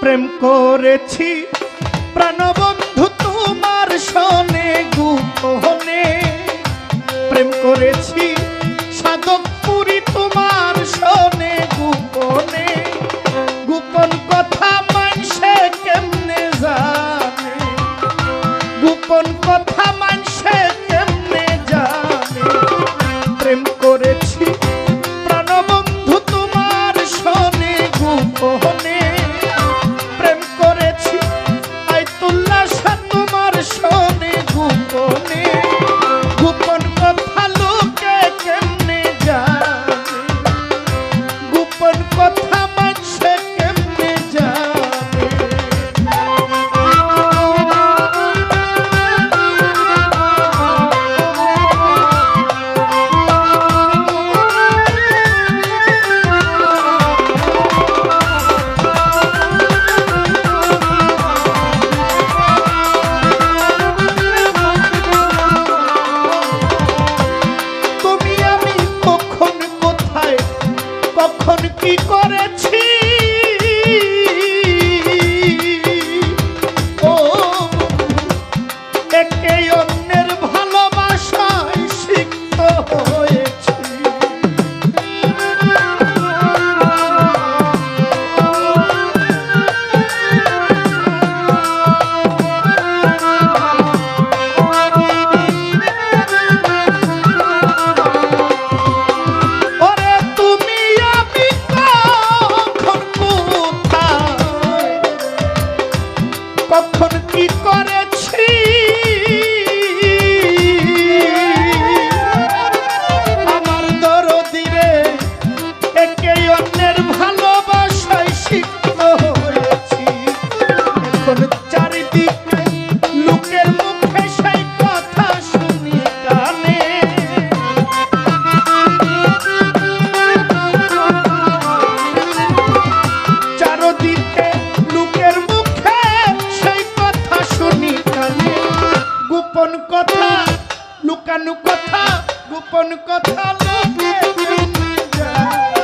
প্রেম করেছি। প্রাণবন্ধু তোমার সনে, গুপনে। প্রেম করেছি, সাধকপুরি তোমার সনে, গোপনে। গোপন কথা মানুষে কেমনে জানে? গোপন কথা মানুষে কেমনে জানে? প্রেম করেছি, প্রাণবন্ধু তোমার সনে, গোপনে। কখন কি করেছি? কথা গোপন কথা লোকে জানে